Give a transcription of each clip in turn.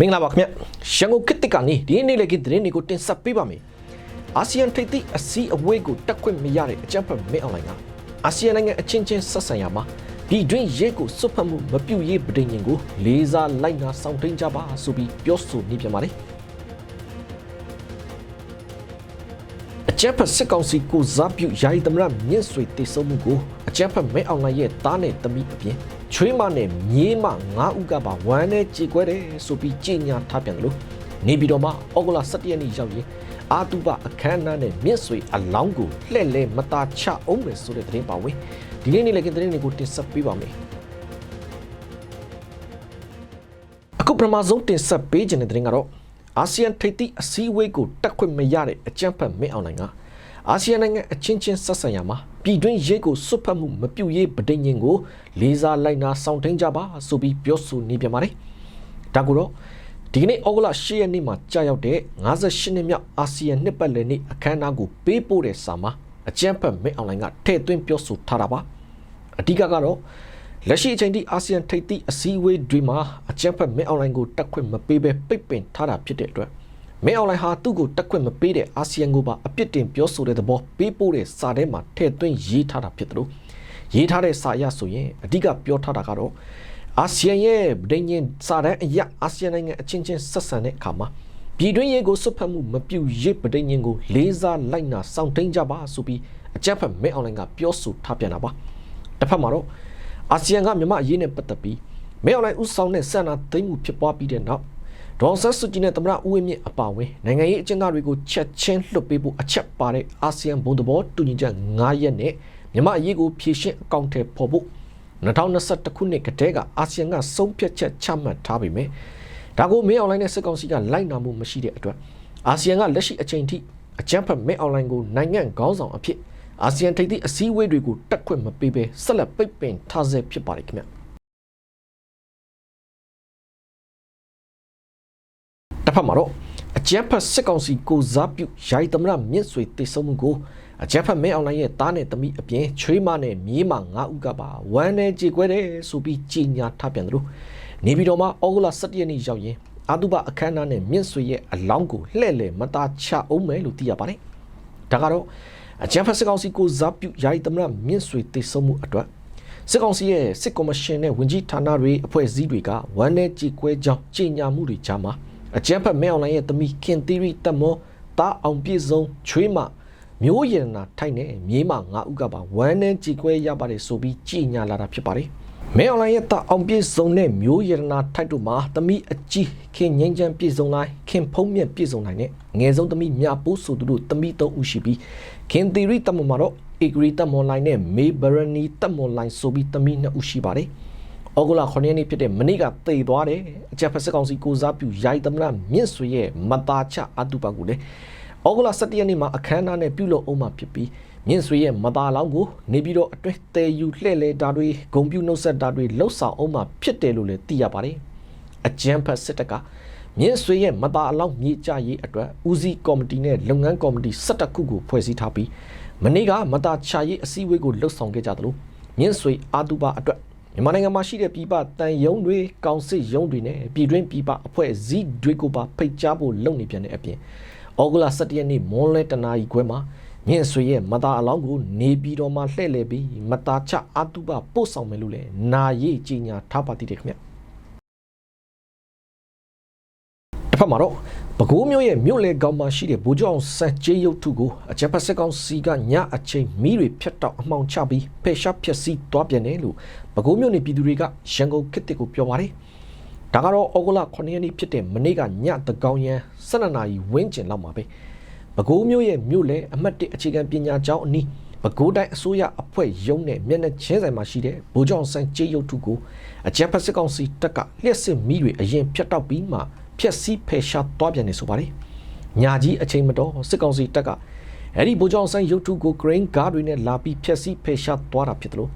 မင်္ဂလာပါခင်ဗျရန်ကုန်ခေတ်တစ်ကနေဒီနေ့လေကသတင်းတွေကိုတင်ဆက်ပေးပါမယ်အာဆီယံထိပ်သီးအစည်းအဝေးကိုတက်ခွင့်မရတဲ့အကြံဖတ်မင်းအွန်လိုင်းကအာဆီယံနိုင်ငံအချင်းချင်းဆက်ဆံရမှာဒီတွင်ရဲကိုစွတ်ဖက်မှုမပြုတ်ရေးပဋိညာဉ်ကိုလေးစားလိုက်နာဆောင်ထိန်ကြပါဆိုပြီးပြောဆိုနေပြန်ပါတယ်အကြံဖတ်စစ်ကောင်စီကိုဇာပြုယာယီသမရမြင့်ဆွေတည်ဆုံမှုကိုအကြံဖတ်မင်းအွန်လိုင်းရဲ့တားနဲ့သမီးအပြင် ချွေးမနဲ့မြေးမငါးဦးကပါဝမ်းနဲ့ကြေကွဲတယ်ဆိုပြီးကြေညာထားပြန်တယ်လို့နေပြည်တော်မှာဩဂုတ်လ17ရက်နေ့ရောက်ရင်အာတုပအခမ်းအနားနဲ့မြင့်ဆွေအလောင်းကိုလှည့်လဲမသားချအောင်မယ်ဆိုတဲ့သတင်းပါဝင်ဒီနေ့နေ့လည်းကသတင်းတွေကိုတင်ဆက်ပေးပါမယ်အခုပထမဆုံးတင်ဆက်ပေးခြင်းတဲ့သတင်းကတော့အာဆီယံထိပ်သီးအစည်းအဝေးကိုတက်ခွင့်မရတဲ့အကြံဖတ်မင်းအောင်နိုင်က အာဆီယံနိုင်ငံအချင်းချင်းဆက်ဆံရမှာပြည်တွင်းရေးကိုစွတ်ဖက်မှုမပြုတ်ရေးပဋိညာဉ်ကိုလေးစားလိုက်နာဆောင်ထိန်ကြပါဆိုပြီးပြောဆိုနေပြန်ပါတယ်။ဒါကတော့ဒီကနေ့ဩဂုတ်လ10ရက်နေ့မှာကြာရောက်တဲ့58နှစ်မြောက်အာဆီယံနှစ်ပတ်လည်နေ့အခမ်းအနားကိုပေးပို့တဲ့စာမှာအကြံဖတ်မင်းအောင်လိုင်းကထည့်သွင်းပြောဆိုထားတာပါ။အဓိကကတော့လက်ရှိအချိန်ထိအာဆီယံထိပ်သီးအစည်းအဝေးတွေမှာအကြံဖတ်မင်းအောင်လိုင်းကိုတက်ခွင့်မပေးဘဲပိတ်ပင်ထားတာဖြစ်တဲ့အတွက် မင်းအွန်လိုင်းဟာသူ့ကိုတက်ခွင့်မပေးတဲ့အာဆီယံကိုပါအပြစ်တင်ပြောဆိုတဲ့သဘောပေးပို့တဲ့စာထဲမှာထည့်သွင်းရေးထားတာဖြစ်တယ်လို့ရေးထားတဲ့စာအရဆိုရင်အဓိကပြောထားတာကတော့အာဆီယံရဲ့ဗြိဉ္ဉ်စာတမ်းအရအာဆီယံနိုင်ငံအချင်းချင်းဆက်ဆံတဲ့အခါမှာပြည်တွင်းရေးကိုစွတ်ဖက်မှုမပြုတ်ရေးဗြိဉ္ဉ်ကိုလေးစားလိုက်နာစောင့်သိမ်းကြပါဆိုပြီးအကြမ်းဖက်မင်းအွန်လိုင်းကပြောဆိုထားပြန်တာပါတစ်ဖက်မှာတော့အာဆီယံကမြန်မာအရေးနဲ့ပတ်သက်ပြီးမင်းအွန်လိုင်းဥဆောင်တဲ့ဆန္ဒသိမ်းမှုဖြစ်ပွားပြီးတဲ့နောက် ဒေါ်ဆတ်စုကြည်နဲ့သမ္မတဦးဝင်းမြင့်အပါအဝင်နိုင်ငံရေးအကျဉ်းသားတွေကိုချက်ချင်းလွှတ်ပေးဖို့အချက်ပါတဲ့အာဆီယံဘုံသဘောတူညီချက်9ရက်နဲ့မြန်မာအရေးကိုဖြည့်ရှင်းအကောင့်ထဲပေါ်ဖို့2021ခုနှစ်ကတည်းကအာဆီယံကဆုံးဖြတ်ချက်ချမှတ်ထားပေမဲ့ဒါကိုမင်းအွန်လိုင်းနဲ့စစ်ကောင်စီကလိုက်နာမှုမရှိတဲ့အတွက်အာဆီယံကလက်ရှိအချိန်ထိအကြမ်းဖက်မင်းအွန်လိုင်းကိုနိုင်ငံခေါင်းဆောင်အဖြစ်အာဆီယံထိပ်သီးအစည်းအဝေးတွေကိုတက်ခွင့်မပေးဘဲဆက်လက်ပိတ်ပင်ထားဆဲဖြစ်ပါတယ်ခင်ဗျ ဖက်မှာတော့အကြမ်းဖက်စစ်ကောင်စီကိုစားပြုယာယီသမရမြင့်ဆွေတိတ်ဆုံးမှုကိုအကြမ်းဖက်မင်းအွန်လိုင်းရဲ့တားနဲ့သမီးအပြင်ချွေးမနဲ့မြေးမငါးဦးကပါဝမ်းနဲ့ကြေကွဲတယ်ဆိုပြီးကြီးညာထားပြန်တယ်လို့နေပြည်တော်မှာဩဂုတ်လ17ရက်နေ့ရောက်ရင်အာတုပအခမ်းအနားနဲ့မြင့်ဆွေရဲ့အလောင်းကိုလှဲ့လေမသားချအောင်မယ်လို့သိရပါတယ်ဒါကတော့အကြမ်းဖက်စစ်ကောင်စီကိုဇာပြုယာယီသမရမြင့်ဆွေတိတ်ဆုံးမှုအတွက်စစ်ကောင်စီရဲ့စစ်ကော်မရှင်နဲ့ဝင်ကြီးဌာနတွေအဖွဲ့အစည်းတွေကဝမ်းနဲ့ကြေကွဲကြောင်းကြီးညာမှုတွေကြားမှာ အကြမ်းဖက်မဲအွန်လိုင်းရဲ့သမီးခင်သီရီတက်မောတာအောင်ပြည့်စုံချွေးမမျိုးရတနာထိုက်နဲ့မြေးမငါဥကပါဝမ်းနဲ့ကြည်ကွဲရပါတယ်ဆိုပြီးကြည်ညာလာတာဖြစ်ပါတယ်မဲအွန်လိုင်းရဲ့တာအောင်ပြည့်စုံနဲ့မျိုးရတနာထိုက်တို့မှာသမီးအကြီးခင်ငင်းချမ်းပြည့်စုံလိုက်ခင်ဖုံးမြက်ပြည့်စုံနိုင်နဲ့ငယ်ဆုံးသမီးမြပိုးဆိုသူတို့သမီးသုံးဦးရှိပြီးခင်သီရီတက်မောမှာတော့အီဂရီတက်မောလိုင်းနဲ့မေဘရနီတက်မောလိုင်းဆိုပြီးသမီးနှစ်ဦးရှိပါတယ် ဩဂုတ်လ9ရက်နေ့ဖြစ်တဲ့မနေ့ကတည်သွားတယ်အကြက်ဖက်စစ်ကောင်စီကိုစားပြုယာယီသမရမြင့်ဆွေရဲ့မတာချအတုပကူလေဩဂုတ်လ17ရက်နေ့မှာအခမ်းအနားနဲ့ပြုလုပ်အောင်မှာဖြစ်ပြီးမြင့်ဆွေရဲ့မတာလောင်းကိုနေပြီးတော့အတွဲတည်ယူလှဲ့လဲတာတွေဂုံပြူနှုတ်ဆက်တာတွေလှုပ်ဆောင်အောင်မှာဖြစ်တယ်လို့လည်းသိရပါတယ်အကြမ်းဖက်စစ်တပ်ကမြင့်ဆွေရဲ့မတာအလောင်းမြေကြရေးအတွက်ဦးစီးကော်မတီနဲ့လုပ်ငန်းကော်မတီ17ခုကိုဖွဲ့စည်းထားပြီးမနေ့ကမတာချရေးအစည်းအဝေးကိုလှုပ်ဆောင်ခဲ့ကြသလိုမြင့်ဆွေအာတုပအတွက် မြန်မာနိုင်ငံမှာရှိတဲ့ပြည်ပတန်ယုံတွေကောင်စစ်ယုံတွေနဲ့ပြည်တွင်းပြည်ပအဖွဲ့အစည်းတွေကိုပါဖိတ်ကြားဖို့လုပ်နေပြန်တဲ့အပြင်ဩဂုတ်လ17ရက်နေ့မွန်လဲတနာရီခွဲမှာမြင့်ဆွေရဲ့မသားအလောင်းကိုနေပြည်တော်မှာလှည့်လည်ပြီးမသားချအတုပပို့ဆောင်မယ်လို့လည်းနာရေးကြီးညာထားပါသေးတယ်ခင်ဗျ တစ်ဖက်မှာတော့ပဲခူးမြို့ရဲ့မြို့လေကောင်မှာရှိတဲ့ဗိုလ်ချုပ်အောင်စံကျေးရုပ်ထုကိုအကြပ်ဖက်စစ်ကောင်စီကညအချိန်မီးတွေဖြတ်တောက်အမှောင်ချပြီးဖယ်ရှားဖျက်ဆီးသွားပြန်တယ်လို့ပဲခူးမြို့နေပြည်သူတွေကရန်ကုန်ခေတ်တစ်ကိုပြောပါတယ်။ဒါကတော့ဩဂုတ်လ9ရက်နေ့ဖြစ်တဲ့မနေ့ကညတကောင်ရန်12နာရီဝန်းကျင်လောက်မှာပဲပဲခူးမြို့ရဲ့မြို့လေအမှတ်1အခြေခံပညာကျောင်းအနီးပဲခူးတိုင်းအစိုးရအဖွဲ့ရုံးနဲ့မျက်နှာချင်းဆိုင်မှာရှိတဲ့ဗိုလ်ချုပ်အောင်စံကျေးရုပ်ထုကိုအကြပ်ဖက်စစ်ကောင်စီတပ်ကလျှက်စစ်မီးတွေအရင်ဖြတ်တောက်ပြီးမှ ဖျက်ဆီးဖယ်ရှားသွားပြန်နေဆိုပါတယ်။ညာကြီးအချိန်မတော်စစ်ကောင်စီတပ်ကအဲ့ဒီဗိုလ်ချုပ်ဆိုင်ရုပ်ထုကို grain guard တွေနဲ့လာပြီးဖျက်ဆီးဖယ်ရှားသွားတာဖြစ်တယ်လို့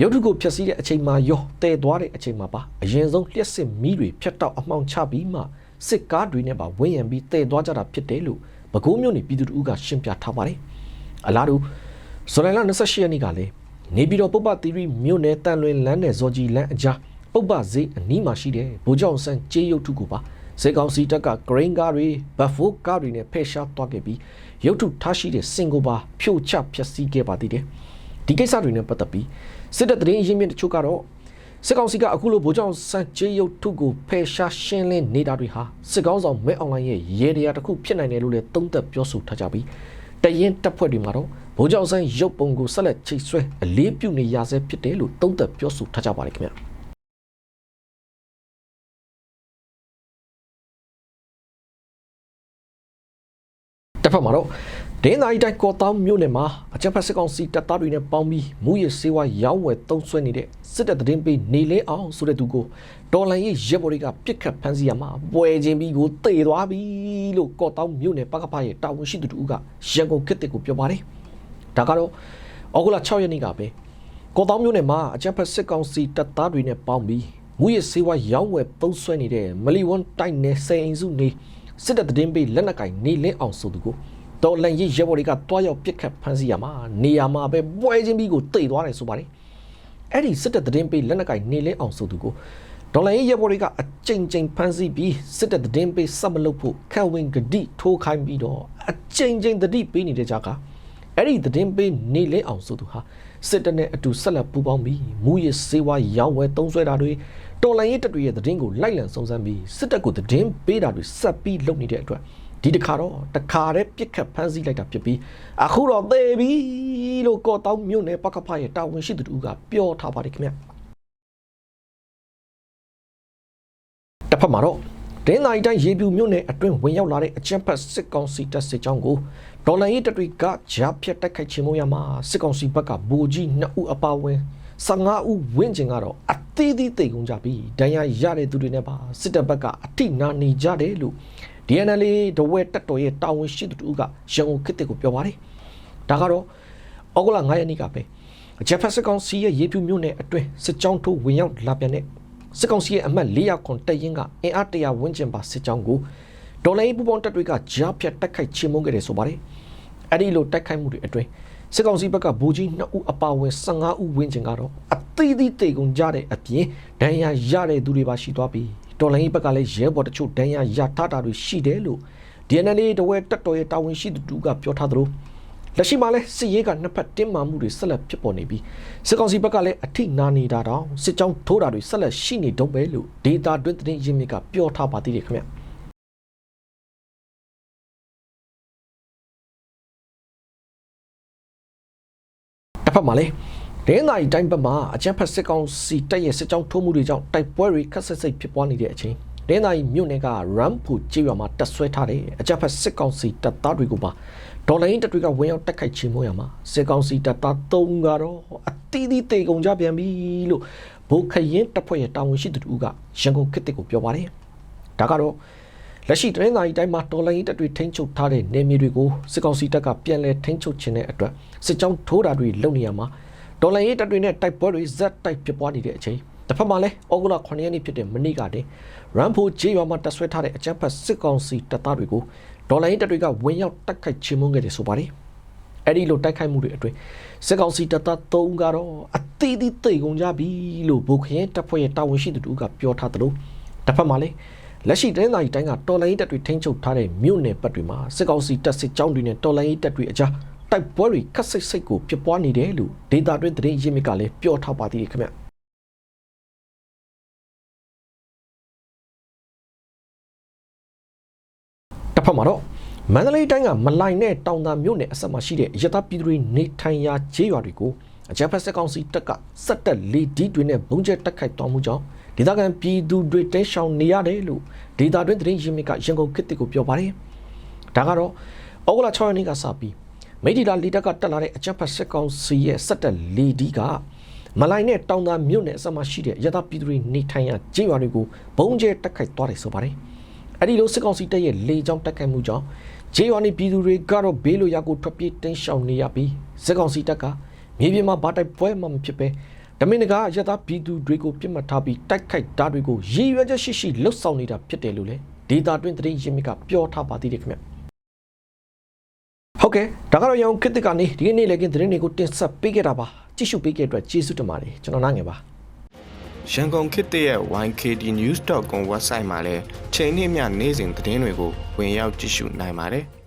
ရုပ်ထုကိုဖျက်ဆီးတဲ့အချိန်မှာရောတဲသွားတဲ့အချိန်မှာပါအရင်ဆုံးလျှက်စစ်မီးတွေဖြတ်တောက်အမှောင်ချပြီးမှစစ်ကားတွေနဲ့ပါဝင်းရံပြီးတဲသွားကြတာဖြစ်တယ်လို့ပဲခူးမြို့နေပြည်သူတို့ကရှင်းပြထားပါတယ်။အလားတူဇူလိုင်လ28ရက်နေ့ကလည်းနေပြည်တော်ပုပ္ပသီရိမြို့နယ်တန်လွင်လမ်းနယ်ဇော်ကြီးလမ်းအကြားပုပ္ပဈေးအနီးမှာရှိတဲ့ဗိုလ်ချုပ်ဆန်းကျေးရုပ်ထုကိုပါ စေကောင်စီတပ်ကဂရင်းကားတွေဘတ်ဖိုးကားတွေနဲ့ဖယ်ရှားသွားခဲ့ပြီးရုပ်ထုထားရှိတဲ့စင်ကိုပါဖြိုချဖျက်ဆီးခဲ့ပါသေးတယ်ဒီကိစ္စတွေနဲ့ပတ်သက်ပြီးစစ်တပ်သတင်းရင်းမြစ်တချို့ကတော့စစ်ကောင်စီကအခုလိုဗိုလ်ချုပ်စံချေရုပ်ထုကိုဖယ်ရှားရှင်းလင်းနေတာတွေဟာစစ်ကောင်ဆောင်မဲအွန်လိုင်းရဲ့ရေတရာတစ်ခုဖြစ်နိုင်တယ်လို့လည်းသုံးသပ်ပြောဆိုထားကြပြီးတရင်တပ်ဖွဲ့တွေမှာတော့ဗိုလ်ချုပ်စံရုပ်ပုံကိုဆက်လက်ချိတ်ဆွဲအလေးပြုနေရဆဲဖြစ်တယ်လို့သုံးသပ်ပြောဆိုထားကြပါတယ်ခင်ဗျာ မှာတော့ဒင်းသာရီတိုင်းကော်တောင်းမြို့နယ်မှာအကြမ်းဖက်စစ်ကောင်စီတပ်သားတွေနဲ့ပေါင်းပြီးမူရစ်စေဝါရောင်းဝယ်တုံးဆွဲနေတဲ့စစ်တပ်သတင်းပေးနေလဲအောင်ဆိုတဲ့သူကိုဒေါ်လန်ရေးရဲဘော်တွေကပြစ်ခတ်ဖမ်းဆီးရမှာပွဲချင်းပြီးကိုတေသွားပြီလို့ကော်တောင်းမြို့နယ်ပကဖရဲ့တာဝန်ရှိသူတို့ကရန်ကုန်ခေတ်ကိုပြောပါတယ်ဒါကတော့အောက်ဂူလာ6ရက်နေ့ကပဲကော်တောင်းမြို့နယ်မှာအကြမ်းဖက်စစ်ကောင်စီတပ်သားတွေနဲ့ပေါင်းပြီးမူရစ်စေဝါရောင်းဝယ်တုံးဆွဲနေတဲ့မလီဝွန်တိုက်နယ်စိန်အိမ်စုနေစစ်တပ်သတင်းပေးလက်နက်ကင်နေလင်းအောင်ဆိုသူကို တော်လန်ရေးရဲဘော်တွေကတွားရောက်ပြစ်ခတ်ဖမ်းဆီးရမှာနေရာမှာပဲပွဲချင်းပြီးကိုတိတ်သွားတယ်ဆိုပါတယ်အဲ့ဒီစစ်တပ်သတင်းပေးလက်နက်ကင်နေလင်းအောင်ဆိုသူကိုဒေါ်လာရေးရဲဘော်တွေကအကြိမ်ကြိမ်ဖမ်းဆီးပြီးစစ်တပ်သတင်းပေးစက်မလုပ်ဖို့ခံဝင်ဂတိထိုးခိုင်းပြီးတော့အကြိမ်ကြိမ်တတိပေးနေတဲ့ကြားကအဲ့ဒီသတင်းပေးနေလင်းအောင်ဆိုသူဟာစစ်တပ်နဲ့အတူဆက်လက်ပူးပေါင်းပြီးမူရစ်စေဝါရောင်းဝယ်တုံးဆွဲတာတွေတော်လိုင်းရေးတပ်တွေရဲ့သတင်းကိုလိုက်လံစုံစမ်းပြီးစစ်တပ်ကိုသတင်းပေးတာတွေဆက်ပြီးလုပ်နေတဲ့အတွက် ဒီတစ်ခါတော့တစ်ခါတည်းပြစ်ခတ်ဖမ်းဆီးလိုက်တာဖြစ်ပြီးအခုတော့သေပြီလို့ကော့တောင်းမြို့နယ်ပကဖရဲ့တာဝန်ရှိသူတို့ကပြောထားပါတယ်ခင်ဗျတစ်ဖက်မှာတော့ဒင်းနိုင်တိုင်းရေပြူမြို့နယ်အတွင်းဝင်ရောက်လာတဲ့အကြမ်းဖက်စစ်ကောင်စီတပ်စစ်ကြောင်းကိုဒေါ်လာရေးတပ်တွေကကြားဖြတ်တိုက်ခိုက်ချင်မို့ရမှာစစ်ကောင်စီဘက်ကဘူကြီး2ဦးအပါအဝင်15ဦးဝင်းကျင်ကတော့အသေးသေးတိတ်ကုန်ကြပြီးဒဏ်ရာရတဲ့သူတွေနဲ့ပါစစ်တပ်ဘက်ကအထိနာနေကြတယ်လို့ DNL ဒဝဲတက်တော်ရဲ့တာဝန်ရှိသူတို့ကရန်ကုန်ခေတ်ကိုပြောပါတယ်ဒါကတော့ဩဂုတ်လ9ရက်နေ့ကပဲဂျက်ဖက်စစ်ကောင်စီရဲ့ရေပြူမြို့နယ်အတွင်းစစ်ကြောင်းထိုးဝင်ရောက်လာပြန်တဲ့စစ်ကောင်စီရဲ့အမှတ်400ခွန်တက်ရင်ကအင်အားတရာဝန်းကျင်ပါစစ်ကြောင်းကိုဒေါ်လာရေးပူပေါင်းတပ်တွေကကြားဖြတ်တိုက်ခိုက်ချေမှုန်းခဲ့တယ်ဆိုပါတယ်အဲ့ဒီလိုတိုက်ခိုက်မှုတွေအတွင်းစစ်ကောင်စီဘက်ကဗိုလ်ကြီး2ဦးအပါအဝင်15ဦးဝန်းကျင်ကတော့အသေးသေးတေကုန်ကြတဲ့အပြင်ဒဏ်ရာရတဲ့သူတွေပါရှိသွားပြီး တော်လိုင်းဘက်ကလည်းရဲဘော်တချို့ဒဏ်ရာရထားတာတွေရှိတယ်လို့ DNL တဝဲတက်တော်ရဲ့တာဝန်ရှိသူတို့ကပြောထားသလိုလက်ရှိမှာလဲစစ်ရေးကနှစ်ဖက်တင်းမာမှုတွေဆက်လက်ဖြစ်ပေါ်နေပြီးစစ်ကောင်စီဘက်ကလည်းအထိနာနေတာတောင်စစ်ကြောင်းထိုးတာတွေဆက်လက်ရှိနေတော့ပဲလို့ဒေတာတွင်းသတင်းရင်းမြစ်ကပြောထားပါသေးတယ်ခင်ဗျတစ်ဖက်မှာလဲ ဒင်းနိုင်တိုင်းဘက်မှာအကြမ်းဖက်စစ်ကောင်စီတပ်ရဲ့စစ်ကြောင်းထိုးမှုတွေကြောင့်တိုက်ပွဲတွေခက်ဆက်စိတ်ဖြစ်ပွားနေတဲ့အချိန်ဒင်းနိုင်မြို့နယ်ကရမ်ဖူကျေးရွာမှာတက်ဆွဲထားတဲ့အကြမ်းဖက်စစ်ကောင်စီတပ်သားတွေကိုပါဒေါ်လာရင်းတပ်တွေကဝင်ရောက်တက်ခိုက်ချေမှုရမှာစစ်ကောင်စီတပ်သား၃ကတော့အတီးတီးတေကုန်ကြပြန်ပြီလို့ဘိုးခရင်တပ်ဖွဲ့ရဲ့တာဝန်ရှိသူတို့ကရန်ကုန်ခေတ်တစ်ကိုပြောပါတယ်ဒါကတော့လက်ရှိတရင်သာရီတိုင်းမှာတော်လိုင်းတပ်တွေထိန်းချုပ်ထားတဲ့နေမြေတွေကိုစစ်ကောင်စီတပ်ကပြန်လည်ထိန်းချုပ်ခြင်းတဲ့အတွက်စစ်ကြောင်းထိုးတာတွေလုပ်နေရမှာ ဒေါ်လာရေးတပ်တွေနဲ့တိုက်ပွဲတွေဇက်တိုက်ဖြစ်ပွားနေတဲ့အချိန်တစ်ဖက်မှာလည်းဩဂုတ်လ9ရက်နေ့ဖြစ်တဲ့မနေ့ကတည်းရန်ဖိုဂျေးရွာမှာတက်ဆွဲထားတဲ့အကြမ်းဖက်စစ်ကောင်စီတပ်သားတွေကိုဒေါ်လာရေးတပ်တွေကဝင်ရောက်တိုက်ခိုက်ချေမှုန်းခဲ့တယ်ဆိုပါတယ်အဲ့ဒီလိုတိုက်ခိုက်မှုတွေအတွင်းစစ်ကောင်စီတပ်သား၃ကတော့အသေးသေးတိတ်ကုန်ကြပြီလို့ဘိုခရင်တပ်ဖွဲ့ရဲ့တာဝန်ရှိသူတို့ကပြောထားသလိုတစ်ဖက်မှာလည်းလက်ရှိတိုင်းသားတိုင်းကတော်လိုင်းတပ်တွေထိန်းချုပ်ထားတဲ့မြို့နယ်ပတ်တွေမှာစစ်ကောင်စီတပ်စစ်ကြောင်းတွေနဲ့တော်လိုင်းတပ်တွေအကြား တိုက်ပွဲတွေခက်စိတ်စိတ်ကိုဖြစ်ပွားနေတယ်လို့ဒေတာတွင်းသတင်းရင်းမြစ်ကလည်းပြောထားပါသေးတယ်ခင်ဗျတစ်ဖက်မှာတော့မန္တလေးတိုင်းကမလိုင်နဲ့တောင်သာမြို့နယ်အဆက်မှာရှိတဲ့ရတပြည်သူတွေနေထိုင်ရာခြေရွာတွေကိုအကြမ်းဖက်စစ်ကောင်စီတပ်ကစက်တက်လေဒီတွေနဲ့ဘုံကျဲတက်ခိုက်တော်မူကြောင်းဒေသခံပြည်သူတွေတဲရှောင်နေရတယ်လို့ဒေတာတွင်းသတင်းရင်းမြစ်ကရန်ကုန်ခေတ်တစ်ကိုပြောပါတယ်ဒါကတော့ဩဂုတ်လ6ရက်နေ့ကစပြီး မိဒီလာလီတက်ကတက်လာတဲ့အကြမ်းဖက်စစ်ကောင်စီရဲ့စက်တက်လေဒီကမလိုင်နဲ့တောင်သာမြို့နယ်အစမှာရှိတဲ့ရသပြည်သူတွေနေထိုင်ရာကျေးရွာတွေကိုဘုံကျဲတက်ခိုက်သွားတယ်ဆိုပါတယ်။အဲ့ဒီလိုစစ်ကောင်စီတပ်ရဲ့လေကြောင်းတက်ခိုက်မှုကြောင့်ကျေးရွာနေပြည်သူတွေကတော့ဘေးလိုရာကိုထွက်ပြေးတင်းရှောင်နေရပြီးစစ်ကောင်စီတပ်ကမြေပြင်မှာဗာတိုက်ပွဲမှမဖြစ်ပဲဒမင်နဂါရသပြည်သူတွေကိုပြစ်မှတ်ထားပြီးတိုက်ခိုက်တာတွေကိုရည်ရွယ်ချက်ရှိရှိလှုပ်ဆောင်နေတာဖြစ်တယ်လို့လေဒေတာတွင်သတင်းရင်းမြစ်ကပြောထားပါသေးတယ်ခင်ဗျ။ ဟုတ်ကဲ့ဒါကတော့ရောင်ခေတ်ကနေဒီနေ့လည်းကင်းသတင်းတွေကိုတင်ဆက်ပေးခဲ့တာပါကြည့်ရှုပေးခဲ့တဲ့အတွက်ကျေးဇူးတင်ပါတယ်ကျွန်တော်နားငယ်ပါရန်ကုန်ခေတ်သစ်ရဲ့ YKDnews.com website မှာလည်းချိန်နှင့်မျှနေ့စဉ်သတင်းတွေကိုဝင်ရောက်ကြည့်ရှုနိုင်ပါတယ်။